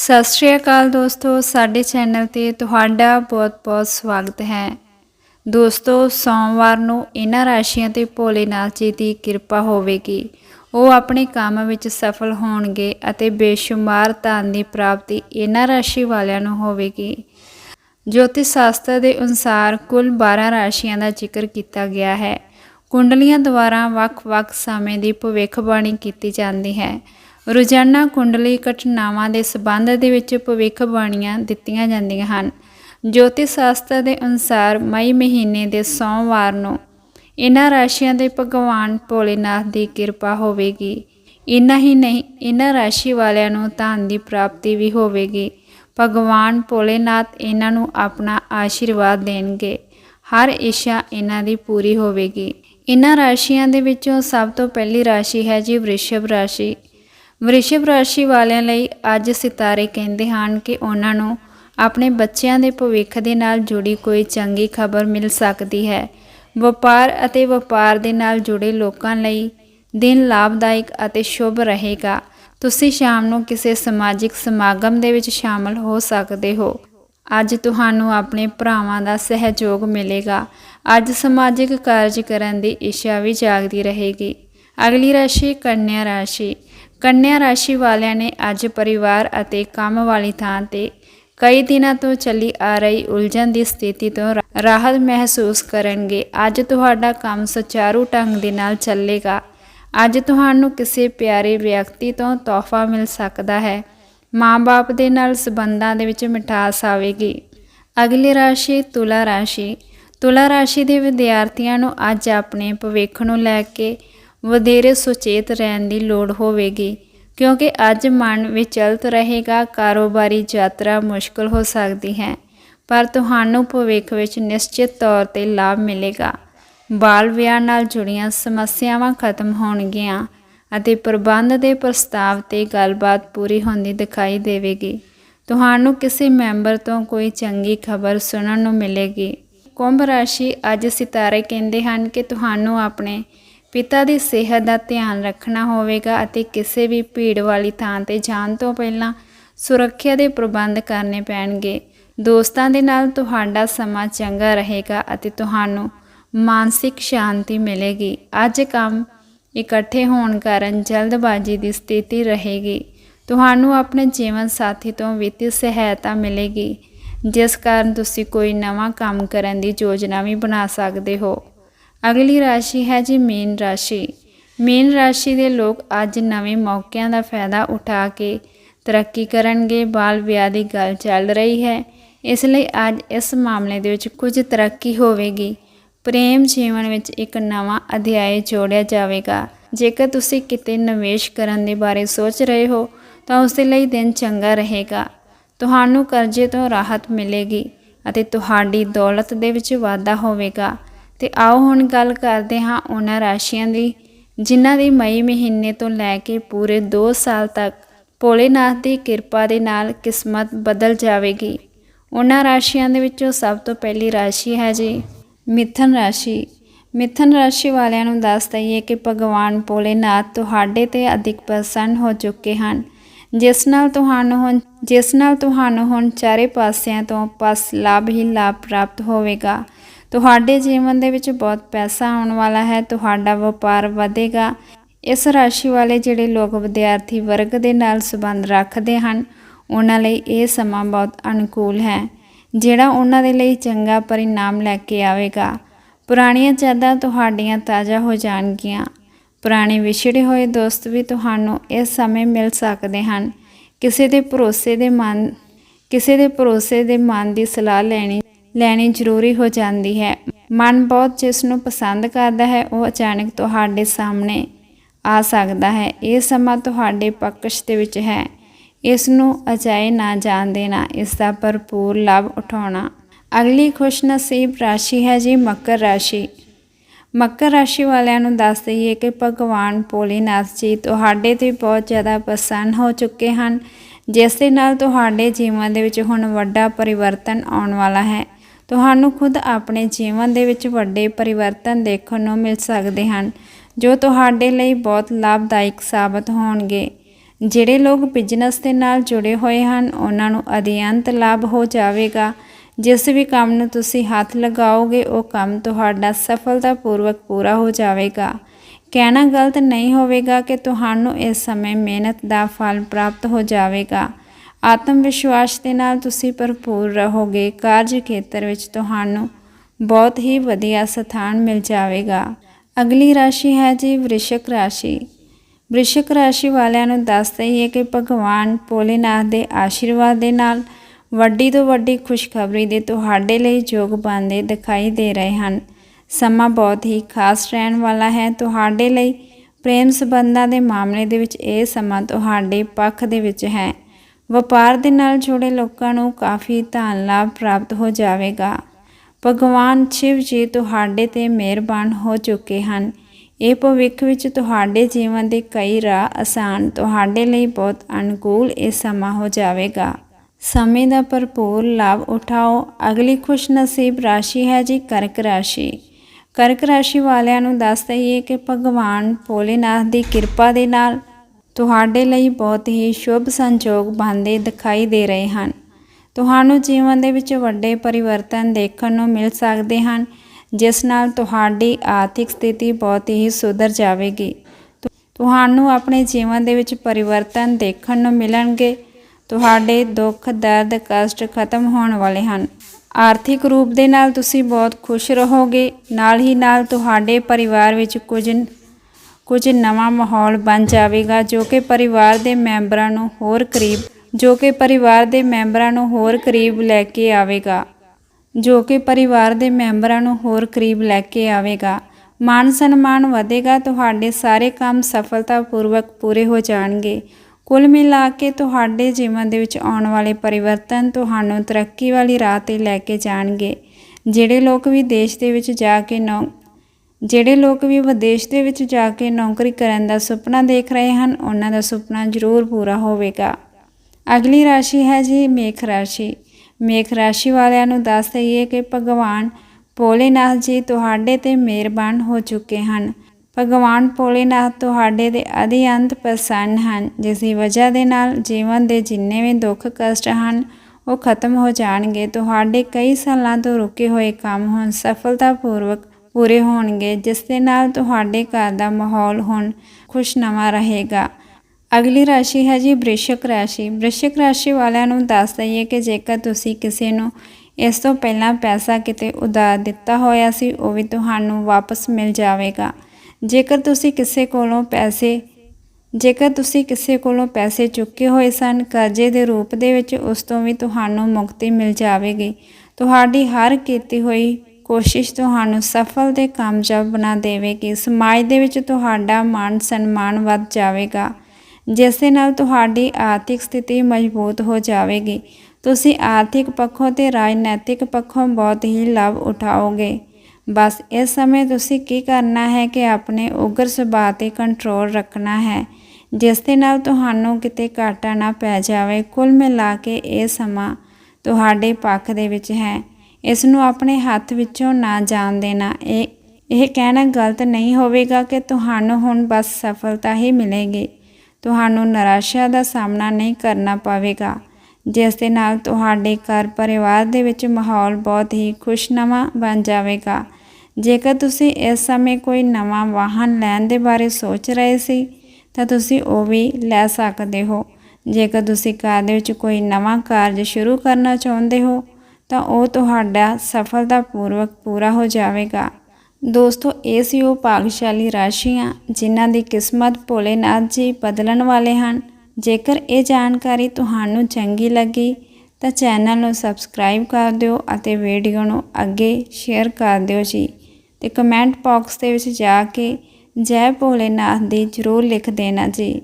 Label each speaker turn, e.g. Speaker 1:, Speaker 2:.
Speaker 1: ਸਤਿ ਸ਼੍ਰੀ ਅਕਾਲ ਦੋਸਤੋ, ਸਾਡੇ ਚੈਨਲ ਤੇ ਤੁਹਾਡਾ ਬਹੁਤ-ਬਹੁਤ ਸਵਾਗਤ ਹੈ। ਦੋਸਤੋ, ਸੋਮਵਾਰ ਨੂੰ ਇਹਨਾਂ ਰਾਸ਼ੀਆਂ ਤੇ ਭੋਲੇਨਾਥ ਜੀ ਦੀ ਕਿਰਪਾ ਹੋਵੇਗੀ। ਉਹ ਆਪਣੇ ਕੰਮ ਵਿੱਚ ਸਫਲ ਹੋਣਗੇ ਅਤੇ ਬੇਸ਼ੁਮਾਰ ਧਨ ਦੀ ਪ੍ਰਾਪਤੀ ਇਹਨਾਂ ਰਾਸ਼ੀ ਵਾਲਿਆਂ ਨੂੰ ਹੋਵੇਗੀ। ਜੋਤਿਸ਼ ਸ਼ਾਸਤਰ ਦੇ ਅਨੁਸਾਰ ਕੁੱਲ 12 ਰਾਸ਼ੀਆਂ ਦਾ ਜ਼ਿਕਰ ਕੀਤਾ ਗਿਆ ਹੈ। ਕੁੰਡਲੀਆਂ ਦੁਆਰਾ ਵੱਖ-ਵੱਖ ਸਮੇਂ ਦੀ ਭਵਿੱਖਬਾਣੀ ਕੀਤੀ ਜਾਂਦੀ ਹੈ। ਰੋਜ਼ਾਨਾ ਕੁੰਡਲੀ ਘਟਨਾਵਾਂ ਦੇ ਸਬੰਧ ਦੇ ਵਿੱਚ ਭਵਿੱਖਬਾਣੀਆਂ ਦਿੱਤੀਆਂ ਜਾਂਦੀਆਂ ਹਨ। ਜੋਤਿਸ਼ ਸ਼ਾਸਤਰ ਦੇ ਅਨੁਸਾਰ ਮਈ ਮਹੀਨੇ ਦੇ ਸੋਮਵਾਰ ਨੂੰ ਇਹਨਾਂ ਰਾਸ਼ੀਆਂ ਦੇ ਭਗਵਾਨ ਭੋਲੇਨਾਥ ਦੀ ਕਿਰਪਾ ਹੋਵੇਗੀ। ਇੰਨਾ ਹੀ ਨਹੀਂ ਇਹਨਾਂ ਰਾਸ਼ੀ ਵਾਲਿਆਂ ਨੂੰ ਧਨ ਦੀ ਪ੍ਰਾਪਤੀ ਵੀ ਹੋਵੇਗੀ। ਭਗਵਾਨ ਭੋਲੇਨਾਥ ਇਹਨਾਂ ਨੂੰ ਆਪਣਾ ਆਸ਼ੀਰਵਾਦ ਦੇਣਗੇ। ਹਰ ਇੱਛਾ ਇਹਨਾਂ ਦੀ ਪੂਰੀ ਹੋਵੇਗੀ। ਇਹਨਾਂ ਰਾਸ਼ੀਆਂ ਦੇ ਵਿੱਚੋਂ ਸਭ ਤੋਂ ਪਹਿਲੀ ਰਾਸ਼ੀ ਹੈ ਜੀ ਵ੍ਰਿਸ਼ਭ ਰਾਸ਼ੀ। ਵ੍ਰਿਸ਼ਭ ਰਾਸ਼ੀ ਵਾਲਿਆਂ ਲਈ ਅੱਜ ਸਿਤਾਰੇ ਕਹਿੰਦੇ ਹਨ ਕਿ ਉਹਨਾਂ ਨੂੰ ਆਪਣੇ ਬੱਚਿਆਂ ਦੇ ਭਵਿੱਖ ਦੇ ਨਾਲ ਜੁੜੀ ਕੋਈ ਚੰਗੀ ਖਬਰ ਮਿਲ ਸਕਦੀ ਹੈ। ਵਪਾਰ ਅਤੇ ਵਪਾਰ ਦੇ ਨਾਲ ਜੁੜੇ ਲੋਕਾਂ ਲਈ ਦਿਨ ਲਾਭਦਾਇਕ ਅਤੇ ਸ਼ੁਭ ਰਹੇਗਾ। ਤੁਸੀਂ ਸ਼ਾਮ ਨੂੰ ਕਿਸੇ ਸਮਾਜਿਕ ਸਮਾਗਮ ਦੇ ਵਿੱਚ ਸ਼ਾਮਲ ਹੋ ਸਕਦੇ ਹੋ। ਅੱਜ ਤੁਹਾਨੂੰ ਆਪਣੇ ਭਰਾਵਾਂ ਦਾ ਸਹਿਯੋਗ ਮਿਲੇਗਾ। ਅੱਜ ਸਮਾਜਿਕ ਕਾਰਜ ਕਰਨ ਦੀ ਇੱਛਾ ਵੀ ਜਾਗਦੀ ਰਹੇਗੀ। ਅਗਲੀ ਰਾਸ਼ੀ, ਕੰਨਿਆ ਰਾਸ਼ੀ। ਕੰਨਿਆ ਰਾਸ਼ੀ ਵਾਲਿਆਂ ਨੇ ਅੱਜ ਪਰਿਵਾਰ ਅਤੇ ਕੰਮ ਵਾਲੀ ਥਾਂ ਤੇ ਕਈ ਦਿਨਾਂ ਤੋਂ ਚੱਲੀ ਆ ਰਹੀ ਉਲਝਣ ਦੀ ਸਥਿਤੀ ਤੋਂ ਰਾ- ਰਾਹਤ ਮਹਿਸੂਸ ਕਰਨਗੇ। ਅੱਜ ਤੁਹਾਡਾ ਕੰਮ ਸੁਚਾਰੂ ਢੰਗ ਦੇ ਨਾਲ ਚੱਲੇਗਾ। ਅੱਜ ਤੁਹਾਨੂੰ ਕਿਸੇ ਪਿਆਰੇ ਵਿਅਕਤੀ ਤੋਂ ਤੋਹਫਾ ਮਿਲ ਸਕਦਾ ਹੈ। ਮਾਂ-ਬਾਪ ਦੇ ਨਾਲ ਸਬੰਧਾਂ ਦੇ ਵਿੱਚ ਮਿਠਾਸ ਆਵੇਗੀ। ਅਗਲੀ ਰਾਸ਼ੀ ਤੁਲਾ ਰਾਸ਼ੀ। ਤੁਲਾ ਰਾਸ਼ੀ ਦੇ ਵਿਦਿਆਰਥੀਆਂ ਨੂੰ ਅੱਜ ਆਪਣੇ ਭਵਿੱਖ ਨੂੰ ਲੈ ਕੇ ਵਧੇਰੇ ਸੁਚੇਤ ਰਹਿਣ ਦੀ ਲੋੜ ਹੋਵੇਗੀ, ਕਿਉਂਕਿ ਅੱਜ ਮਨ ਵਿਚਲਤ ਰਹੇਗਾ, ਕਾਰੋਬਾਰੀ ਯਾਤਰਾ ਮੁਸ਼ਕਲ ਹੋ ਸਕਦੀ ਹੈ, ਪਰ ਤੁਹਾਨੂੰ ਭਵਿੱਖ ਵਿੱਚ ਨਿਸ਼ਚਿਤ ਤੌਰ ਤੇ ਲਾਭ ਮਿਲੇਗਾ। ਬਾਲ ਵਿਆਹ ਨਾਲ ਜੁੜੀਆਂ ਸਮੱਸਿਆਵਾਂ ਖਤਮ ਹੋਣਗੀਆਂ ਅਤੇ ਪ੍ਰਬੰਧ ਦੇ ਪ੍ਰਸਤਾਵ ਤੇ ਗੱਲਬਾਤ ਪੂਰੀ ਹੁੰਦੀ ਦਿਖਾਈ ਦੇਵੇਗੀ। ਤੁਹਾਨੂੰ ਕਿਸੇ ਮੈਂਬਰ ਤੋਂ ਕੋਈ ਚੰਗੀ ਖਬਰ ਸੁਣਨ ਨੂੰ ਮਿਲੇਗੀ। ਕੁੰਭ ਰਾਸ਼ੀ ਅੱਜ ਸਿਤਾਰੇ ਕਹਿੰਦੇ ਹਨ ਕਿ ਤੁਹਾਨੂੰ ਆਪਣੇ ਪਿਤਾ ਦੀ ਸਿਹਤ ਦਾ ਧਿਆਨ ਰੱਖਣਾ ਹੋਵੇਗਾ ਅਤੇ ਕਿਸੇ ਵੀ ਭੀੜ ਵਾਲੀ ਥਾਂ ਤੇ ਜਾਣ ਤੋਂ ਪਹਿਲਾਂ ਸੁਰੱਖਿਆ ਦੇ ਪ੍ਰਬੰਧ ਕਰਨੇ ਪੈਣਗੇ। ਦੋਸਤਾਂ ਦੇ ਨਾਲ ਤੁਹਾਡਾ ਸਮਾਂ ਚੰਗਾ ਰਹੇਗਾ ਅਤੇ ਤੁਹਾਨੂੰ ਮਾਨਸਿਕ ਸ਼ਾਂਤੀ ਮਿਲੇਗੀ। ਅੱਜ ਕੰਮ ਇਕੱਠੇ ਹੋਣ ਕਾਰਨ ਜਲਦਬਾਜ਼ੀ ਦੀ ਸਥਿਤੀ ਰਹੇਗੀ। ਤੁਹਾਨੂੰ ਆਪਣੇ ਜੀਵਨ ਸਾਥੀ ਤੋਂ ਵਿੱਤੀ ਸਹਾਇਤਾ ਮਿਲੇਗੀ। ਜਿਸ ਕਾਰਨ ਤੁਸੀਂ ਕੋਈ ਨਵਾਂ ਕੰਮ ਕਰਨ ਦੀ ਯੋਜਨਾ ਵੀ ਬਣਾ ਸਕਦੇ ਹੋ। ਅਗਲੀ ਰਾਸ਼ੀ ਹੈ ਜੀ ਮੀਨ ਰਾਸ਼ੀ। ਮੀਨ ਰਾਸ਼ੀ ਦੇ ਲੋਕ ਅੱਜ ਨਵੇਂ ਮੌਕਿਆਂ ਦਾ ਫਾਇਦਾ ਉਠਾ ਕੇ ਤਰੱਕੀ ਕਰਨਗੇ, ਬਾਲ ਵਿਆਹ ਦੀ ਗੱਲ ਚੱਲ ਰਹੀ ਹੈ। ਇਸ ਲਈ ਅੱਜ ਇਸ ਮਾਮਲੇ ਦੇ ਵਿੱਚ ਕੁਝ ਤਰੱਕੀ ਹੋਵੇਗੀ। ਪ੍ਰੇਮ ਜੀਵਨ ਵਿੱਚ ਇੱਕ ਨਵਾਂ ਅਧਿਆਇ ਜੋੜਿਆ ਜਾਵੇਗਾ। ਜੇਕਰ ਤੁਸੀਂ ਕਿਤੇ ਨਿਵੇਸ਼ ਕਰਨ ਦੇ ਬਾਰੇ ਸੋਚ ਰਹੇ ਹੋ, ਤਾਂ ਉਸ ਦੇ ਲਈ ਦਿਨ ਚੰਗਾ ਰਹੇਗਾ। ਤੁਹਾਨੂੰ ਕਰਜ਼ੇ ਤੋਂ ਰਾਹਤ ਮਿਲੇਗੀ ਅਤੇ ਤੁਹਾਡੀ ਦੌਲਤ ਦੇ ਵਿੱਚ ਵਾਧਾ ਹੋਵੇਗਾ। ਤੇ ਆਓ ਹੁਣ ਗੱਲ ਕਰਦੇ ਹਾਂ ਉਹਨਾਂ ਰਾਸ਼ੀਆਂ ਦੀ, ਜਿਨ੍ਹਾਂ ਦੀ ਮਈ ਮਹੀਨੇ ਤੋਂ ਲੈ ਕੇ ਪੂਰੇ 2 ਸਾਲ ਤੱਕ ਭੋਲੇਨਾਥ ਦੀ ਕਿਰਪਾ ਦੇ ਨਾਲ ਕਿਸਮਤ ਬਦਲ ਜਾਵੇਗੀ। ਉਹਨਾਂ ਰਾਸ਼ੀਆਂ ਦੇ ਵਿੱਚੋਂ ਸਭ ਤੋਂ ਪਹਿਲੀ ਰਾਸ਼ੀ ਹੈ ਜੀ ਮਿਥਨ ਰਾਸ਼ੀ। ਮਿਥਨ ਰਾਸ਼ੀ ਵਾਲਿਆਂ ਨੂੰ ਦੱਸ ਦਈਏ ਕਿ ਭਗਵਾਨ ਭੋਲੇਨਾਥ ਤੁਹਾਡੇ ਤੇ ਅਧਿਕ ਪ੍ਰਸੰਨ ਹੋ ਚੁੱਕੇ ਹਨ। ਜਿਸ ਨਾਲ ਤੁਹਾਨੂੰ ਹੁਣ, ਜਿਸ ਨਾਲ ਤੁਹਾਨੂੰ ਹੁਣ ਚਾਰੇ ਪਾਸਿਆਂ ਤੋਂ ਪਸ, ਲਾਭ ਹੀ ਲਾਭ ਪ੍ਰਾਪਤ ਹੋਵੇਗਾ। ਤੁਹਾਡੇ ਜੀਵਨ ਦੇ ਵਿੱਚ ਬਹੁਤ ਪੈਸਾ ਆਉਣ ਵਾਲਾ ਹੈ, ਤੁਹਾਡਾ ਵਪਾਰ ਵਧੇਗਾ। ਇਸ ਰਾਸ਼ੀ ਵਾਲੇ ਜਿਹੜੇ ਲੋਕ ਵਿਦਿਆਰਥੀ ਵਰਗ ਦੇ ਨਾਲ ਸੰਬੰਧ ਰੱਖਦੇ ਹਨ, ਉਹਨਾਂ ਲਈ ਇਹ ਸਮਾਂ ਬਹੁਤ ਅਨੁਕੂਲ ਹੈ, ਜਿਹੜਾ ਉਹਨਾਂ ਦੇ ਲਈ ਚੰਗਾ ਪਰਿਣਾਮ ਲੈ ਕੇ ਆਵੇਗਾ। ਪੁਰਾਣੀਆਂ ਯਾਦਾਂ ਤੁਹਾਡੀਆਂ ਤਾਜ਼ਾ ਹੋ ਜਾਣਗੀਆਂ। ਪੁਰਾਣੇ ਵਿਛੜੇ ਹੋਏ ਦੋਸਤ ਵੀ ਤੁਹਾਨੂੰ ਇਸ ਸਮੇਂ ਮਿਲ ਸਕਦੇ ਹਨ। ਕਿਸੇ ਦੇ ਭਰੋਸੇ ਦੇ ਮਨ, ਕਿਸੇ ਦੇ ਭਰੋਸੇ ਦੇ ਮਨ ਦੀ ਸਲਾਹ ਲੈਣੀ ਲੈਣੀ ਜ਼ਰੂਰੀ ਹੋ ਜਾਂਦੀ ਹੈ। ਮਨ ਬਹੁਤ ਜਿਸ ਨੂੰ ਪਸੰਦ ਕਰਦਾ ਹੈ, ਉਹ ਅਚਾਨਕ ਤੁਹਾਡੇ ਸਾਹਮਣੇ ਆ ਸਕਦਾ ਹੈ। ਇਹ ਸਮਾਂ ਤੁਹਾਡੇ ਪਕਸ਼ ਦੇ ਵਿੱਚ ਹੈ। ਇਸ ਨੂੰ ਅਜਾਏ ਨਾ ਜਾਣ ਦੇਣਾ ਇਸ ਦਾ ਭਰਪੂਰ ਲਾਭ ਉਠਾਉਣਾ। ਅਗਲੀ ਖੁਸ਼ਨਸੀਬ ਰਾਸ਼ੀ ਹੈ ਜੀ ਮਕਰ ਰਾਸ਼ੀ। ਮਕਰ ਰਾਸ਼ੀ ਵਾਲਿਆਂ ਨੂੰ ਦੱਸ ਦਈਏ ਕਿ ਭਗਵਾਨ ਭੋਲੇਨਾਥ ਜੀ ਤੁਹਾਡੇ ਤੇ ਬਹੁਤ ਜ਼ਿਆਦਾ ਪ੍ਰਸੰਨ ਹੋ ਚੁੱਕੇ ਹਨ, ਜਿਸ ਦੇ ਨਾਲ ਤੁਹਾਡੇ ਜੀਵਨ ਦੇ ਵਿੱਚ ਹੁਣ ਵੱਡਾ ਪਰਿਵਰਤਨ ਆਉਣ ਵਾਲਾ ਹੈ। ਤੁਹਾਨੂੰ ਖੁਦ ਆਪਣੇ ਜੀਵਨ ਦੇ ਵਿੱਚ ਵੱਡੇ ਪਰਿਵਰਤਨ ਦੇਖਣ ਨੂੰ ਮਿਲ ਸਕਦੇ ਹਨ, ਜੋ ਤੁਹਾਡੇ ਲਈ ਬਹੁਤ ਲਾਭਦਾਇਕ ਸਾਬਤ ਹੋਣਗੇ। ਜਿਹੜੇ ਲੋਕ ਬਿਜ਼ਨਸ ਦੇ ਨਾਲ ਜੁੜੇ ਹੋਏ ਹਨ, ਉਹਨਾਂ ਨੂੰ ਅਧਿਅੰਤ ਲਾਭ ਹੋ ਜਾਵੇਗਾ। ਜਿਸ ਵੀ ਕੰਮ ਨੂੰ ਤੁਸੀਂ ਹੱਥ ਲਗਾਓਗੇ, ਉਹ ਕੰਮ ਤੁਹਾਡਾ ਸਫਲਤਾਪੂਰਵਕ ਪੂਰਾ ਹੋ ਜਾਵੇਗਾ। ਕਹਿਣਾ ਗਲਤ ਨਹੀਂ ਹੋਵੇਗਾ ਕਿ ਤੁਹਾਨੂੰ ਇਸ ਸਮੇਂ ਮਿਹਨਤ ਦਾ ਫਲ ਪ੍ਰਾਪਤ ਹੋ ਜਾਵੇਗਾ। ਆਤਮ ਵਿਸ਼ਵਾਸ ਦੇ ਨਾਲ ਤੁਸੀਂ ਭਰਪੂਰ ਰਹੋਗੇ। ਕਾਰਜ ਖੇਤਰ ਵਿੱਚ ਤੁਹਾਨੂੰ ਬਹੁਤ ਹੀ ਵਧੀਆ ਸਥਾਨ ਮਿਲ ਜਾਵੇਗਾ। ਅਗਲੀ ਰਾਸ਼ੀ ਹੈ ਜੀ ਵ੍ਰਿਸ਼ਕ ਰਾਸ਼ੀ। ਵ੍ਰਿਸ਼ਕ ਰਾਸ਼ੀ ਵਾਲਿਆਂ ਨੂੰ ਦੱਸ ਦਈਏ ਕਿ ਭਗਵਾਨ ਭੋਲੇਨਾਥ ਦੇ ਆਸ਼ੀਰਵਾਦ ਦੇ ਨਾਲ ਵੱਡੀ ਤੋਂ ਵੱਡੀ ਖੁਸ਼ਖਬਰੀ ਦੇ ਤੁਹਾਡੇ ਲਈ ਯੋਗ ਬਣਦੇ ਦਿਖਾਈ ਦੇ ਰਹੇ ਹਨ। ਸਮਾਂ ਬਹੁਤ ਹੀ ਖਾਸ ਰਹਿਣ ਵਾਲਾ ਹੈ। ਤੁਹਾਡੇ ਲਈ ਪ੍ਰੇਮ ਸੰਬੰਧਾਂ ਦੇ ਮਾਮਲੇ ਦੇ ਵਿੱਚ ਇਹ ਸਮਾਂ ਤੁਹਾਡੇ ਪੱਖ ਦੇ ਵਿੱਚ ਹੈ। ਵਪਾਰ ਦੇ ਨਾਲ ਜੁੜੇ ਲੋਕਾਂ ਨੂੰ ਕਾਫੀ ਧਨ ਲਾਭ ਪ੍ਰਾਪਤ ਹੋ ਜਾਵੇਗਾ। ਭਗਵਾਨ ਸ਼ਿਵ ਜੀ ਤੁਹਾਡੇ ਤੇ ਮਿਹਰਬਾਨ ਹੋ ਚੁੱਕੇ ਹਨ। ਇਹ ਭਵਿੱਖ ਵਿੱਚ ਤੁਹਾਡੇ ਜੀਵਨ ਦੇ ਕਈ ਰਾਹ ਆਸਾਨ, ਤੁਹਾਡੇ ਲਈ ਬਹੁਤ ਅਨੁਕੂਲ ਇਹ ਸਮਾਂ ਹੋ ਜਾਵੇਗਾ। ਸਮੇਂ ਦਾ ਭਰਪੂਰ ਲਾਭ ਉਠਾਓ। ਅਗਲੀ ਖੁਸ਼ਨਸੀਬ ਰਾਸ਼ੀ ਹੈ ਜੀ ਕਰਕ ਰਾਸ਼ੀ। ਕਰਕ ਰਾਸ਼ੀ ਵਾਲਿਆਂ ਨੂੰ ਦੱਸ ਦਈਏ ਕਿ ਭਗਵਾਨ ਭੋਲੇਨਾਥ ਦੀ ਕਿਰਪਾ ਦੇ ਨਾਲ ਤੁਹਾਡੇ ਲਈ ਬਹੁਤ ਹੀ ਸ਼ੁਭ ਸੰਜੋਗ ਬਣਦੇ ਦਿਖਾਈ ਦੇ ਰਹੇ ਹਨ। ਤੁਹਾਨੂੰ ਜੀਵਨ ਦੇ ਵਿੱਚ ਵੱਡੇ ਪਰਿਵਰਤਨ ਦੇਖਣ ਨੂੰ ਮਿਲ ਸਕਦੇ ਹਨ, ਜਿਸ ਨਾਲ ਤੁਹਾਡੀ ਆਰਥਿਕ ਸਥਿਤੀ ਬਹੁਤ ਹੀ ਸੁਧਰ ਜਾਵੇਗੀ। ਤੁਹਾਨੂੰ ਆਪਣੇ ਜੀਵਨ ਦੇ ਵਿੱਚ ਪਰਿਵਰਤਨ ਦੇਖਣ ਨੂੰ ਮਿਲਣਗੇ। ਤੁਹਾਡੇ ਦੁੱਖ, ਦਰਦ, ਕਸ਼ਟ ਖਤਮ ਹੋਣ ਵਾਲੇ ਹਨ। ਆਰਥਿਕ ਰੂਪ ਦੇ ਨਾਲ ਤੁਸੀਂ ਬਹੁਤ ਖੁਸ਼ ਰਹੋਗੇ। ਨਾਲ ਹੀ ਨਾਲ ਤੁਹਾਡੇ ਪਰਿਵਾਰ ਵਿੱਚ ਕੁਝ ਕੁਝ ਨਵਾਂ ਮਾਹੌਲ ਬਣ ਜਾਵੇਗਾ ਜੋ ਕਿ ਪਰਿਵਾਰ ਦੇ ਮੈਂਬਰਾਂ ਨੂੰ ਹੋਰ ਕਰੀਬ, ਜੋ ਕਿ ਪਰਿਵਾਰ ਦੇ ਮੈਂਬਰਾਂ ਨੂੰ ਹੋਰ ਕਰੀਬ ਲੈ ਕੇ ਆਵੇਗਾ, ਜੋ ਕਿ ਪਰਿਵਾਰ ਦੇ ਮੈਂਬਰਾਂ ਨੂੰ ਹੋਰ ਕਰੀਬ ਲੈ ਕੇ ਆਵੇਗਾ। ਮਾਨ ਸਨਮਾਨ ਵਧੇਗਾ, ਤੁਹਾਡੇ ਸਾਰੇ ਕੰਮ ਸਫਲਤਾਪੂਰਵਕ ਪੂਰੇ ਹੋ ਜਾਣਗੇ। ਕੁੱਲ ਮਿਲਾ ਕੇ ਤੁਹਾਡੇ ਜੀਵਨ ਦੇ ਵਿੱਚ ਆਉਣ ਵਾਲੇ ਪਰਿਵਰਤਨ ਤੁਹਾਨੂੰ ਤਰੱਕੀ ਵਾਲੀ ਰਾਹ ਤੇ ਲੈ ਕੇ ਜਾਣਗੇ, ਜਿਹੜੇ ਲੋਕ ਵੀ ਦੇਸ਼ ਦੇ ਵਿੱਚ ਜਾ ਕੇ ਨੌ ਜਿਹੜੇ ਲੋਕ ਵੀ ਵਿਦੇਸ਼ ਦੇ ਵਿੱਚ ਜਾ ਕੇ ਨੌਕਰੀ ਕਰਨ ਦਾ ਸੁਪਨਾ ਦੇਖ ਰਹੇ ਹਨ, ਉਹਨਾਂ ਦਾ ਸੁਪਨਾ ਜ਼ਰੂਰ ਪੂਰਾ ਹੋਵੇਗਾ। ਅਗਲੀ ਰਾਸ਼ੀ ਹੈ ਜੀ ਮੇਖ ਰਾਸ਼ੀ। ਮੇਖ ਰਾਸ਼ੀ ਵਾਲਿਆਂ ਨੂੰ ਦੱਸ ਦਈਏ ਕਿ ਭਗਵਾਨ ਭੋਲੇਨਾਥ ਜੀ ਤੁਹਾਡੇ ਤੇ ਮਿਹਰਬਾਨ ਹੋ ਚੁੱਕੇ ਹਨ। ਭਗਵਾਨ ਭੋਲੇਨਾਥ ਤੁਹਾਡੇ ਦੇ ਅਧਿਅੰਤ ਪ੍ਰਸੰਨ ਹਨ, ਜਿਸ ਦੀ ਵਜ੍ਹਾ ਦੇ ਨਾਲ ਜੀਵਨ ਦੇ ਜਿੰਨੇ ਵੀ ਦੁੱਖ ਕਸ਼ਟ ਹਨ, ਉਹ ਖਤਮ ਹੋ ਜਾਣਗੇ। ਤੁਹਾਡੇ ਕਈ ਸਾਲਾਂ ਤੋਂ ਰੁਕੇ ਹੋਏ ਕੰਮ ਹੁਣ ਸਫਲਤਾਪੂਰਵਕ ਪੂਰੇ ਹੋਣਗੇ, ਜਿਸ ਦੇ ਨਾਲ ਤੁਹਾਡੇ ਘਰ ਦਾ ਮਾਹੌਲ ਹੁਣ ਖੁਸ਼ਨਵਾ ਰਹੇਗਾ। ਅਗਲੀ ਰਾਸ਼ੀ ਹੈ ਜੀ ਬ੍ਰਿਸ਼ਕ ਰਾਸ਼ੀ। ਬ੍ਰਿਸ਼ਕ ਰਾਸ਼ੀ ਵਾਲਿਆਂ ਨੂੰ ਦੱਸ ਦਈਏ ਕਿ ਜੇਕਰ ਤੁਸੀਂ ਕਿਸੇ ਨੂੰ ਇਸ ਤੋਂ ਪਹਿਲਾਂ ਪੈਸਾ ਕਿਤੇ ਉਧਾਰ ਦਿੱਤਾ ਹੋਇਆ ਸੀ, ਉਹ ਵੀ ਤੁਹਾਨੂੰ ਵਾਪਸ ਮਿਲ ਜਾਵੇਗਾ। ਜੇਕਰ ਤੁਸੀਂ ਕਿਸੇ ਕੋਲੋਂ ਪੈਸੇ, ਜੇਕਰ ਤੁਸੀਂ ਕਿਸੇ ਕੋਲੋਂ ਪੈਸੇ ਚੁੱਕੇ ਹੋਏ ਸਨ, ਕਰਜ਼ੇ ਦੇ ਰੂਪ ਦੇ ਵਿੱਚ ਉਸ ਤੋਂ ਵੀ ਤੁਹਾਨੂੰ ਮੁਕਤੀ ਮਿਲ ਜਾਵੇਗੀ। ਤੁਹਾਡੀ ਹਰ ਕੀਤੀ ਹੋਈ ਕੋਸ਼ਿਸ਼ ਤੁਹਾਨੂੰ ਸਫਲ ਤੇ ਕਾਮਯਾਬ ਬਣਾ ਦੇਵੇਗੀ। ਸਮਾਜ ਦੇ ਵਿੱਚ ਤੁਹਾਡਾ ਮਾਣ, ਸਨਮਾਨ ਵੱਧ ਜਾਵੇਗਾ। ਜਿਸ ਦੇ ਨਾਲ ਤੁਹਾਡੀ ਆਰਥਿਕ ਸਥਿਤੀ ਮਜ਼ਬੂਤ ਹੋ ਜਾਵੇਗੀ। ਤੁਸੀਂ ਆਰਥਿਕ ਪੱਖੋਂ ਤੇ ਰਾਜਨੀਤਿਕ ਪੱਖੋਂ ਬਹੁਤ ਹੀ ਲਾਭ ਉਠਾਓਗੇ। ਬਸ ਇਸ ਸਮੇਂ ਤੁਸੀਂ ਕੀ ਕਰਨਾ ਹੈ ਕਿ ਆਪਣੇ ਉਗਰ ਸੁਭਾਅ ਤੇ ਕੰਟਰੋਲ ਰੱਖਣਾ ਹੈ। ਜਿਸ ਦੇ ਨਾਲ ਤੁਹਾਨੂੰ ਕਿਤੇ ਘਾਟਾ ਨਾ ਪੈ ਜਾਵੇ। ਕੁੱਲ ਮਿਲਾ ਕੇ ਇਹ ਸਮਾਂ ਤੁਹਾਡੇ ਪੱਖ ਦੇ ਵਿੱਚ ਹੈ। ਇਸ ਨੂੰ ਆਪਣੇ ਹੱਥ ਵਿੱਚੋਂ ਨਾ ਜਾਣ ਦੇਣਾ। ਇਹ ਇਹ ਕਹਿਣਾ ਗਲਤ ਨਹੀਂ ਹੋਵੇਗਾ ਕਿ ਤੁਹਾਨੂੰ ਹੁਣ ਬਸ ਸਫਲਤਾ ਹੀ ਮਿਲੇਗੀ। ਤੁਹਾਨੂੰ ਨਿਰਾਸ਼ਾ ਦਾ ਸਾਹਮਣਾ ਨਹੀਂ ਕਰਨਾ ਪਵੇਗਾ। ਜਿਸ ਦੇ ਨਾਲ ਤੁਹਾਡੇ ਘਰ ਪਰਿਵਾਰ ਦੇ ਵਿੱਚ ਮਾਹੌਲ ਬਹੁਤ ਹੀ ਖੁਸ਼ਨਵਾ ਬਣ ਜਾਵੇਗਾ। ਜੇਕਰ ਤੁਸੀਂ ਇਸ ਸਮੇਂ ਕੋਈ ਨਵਾਂ ਵਾਹਨ ਲੈਣ ਦੇ ਬਾਰੇ ਸੋਚ ਰਹੇ ਸੀ, ਤਾਂ ਤੁਸੀਂ ਉਹ ਵੀ ਲੈ ਸਕਦੇ ਹੋ। ਜੇਕਰ ਤੁਸੀਂ ਘਰ ਦੇ ਵਿੱਚ ਕੋਈ ਨਵਾਂ ਕਾਰਜ ਸ਼ੁਰੂ ਕਰਨਾ ਚਾਹੁੰਦੇ ਹੋ ਤਾਂ ਉਹ ਤੁਹਾਡਾ ਸਫਲਤਾਪੂਰਵਕ ਪੂਰਾ ਹੋ ਜਾਵੇਗਾ। ਦੋਸਤੋ, ਇਹ ਸੀ ਉਹ ਭਾਗਸ਼ਾਲੀ ਰਾਸ਼ੀਆਂ, ਜਿਨ੍ਹਾਂ ਦੀ ਕਿਸਮਤ ਭੋਲੇਨਾਥ ਜੀ ਬਦਲਣ ਵਾਲੇ ਹਨ। ਜੇਕਰ ਇਹ ਜਾਣਕਾਰੀ ਤੁਹਾਨੂੰ ਚੰਗੀ ਲੱਗੀ, ਤਾਂ ਚੈਨਲ ਨੂੰ ਸਬਸਕ੍ਰਾਈਬ ਕਰ ਦਿਓ ਅਤੇ ਵੀਡੀਓ ਨੂੰ ਅੱਗੇ ਸ਼ੇਅਰ ਕਰ ਦਿਓ ਜੀ। ਤੇ ਕਮੈਂਟ ਬਾਕਸ ਦੇ ਵਿੱਚ ਜਾ ਕੇ ਜੈ ਭੋਲੇਨਾਥ ਦੀ ਜ਼ਰੂਰ ਲਿਖ ਦੇਣਾ ਜੀ।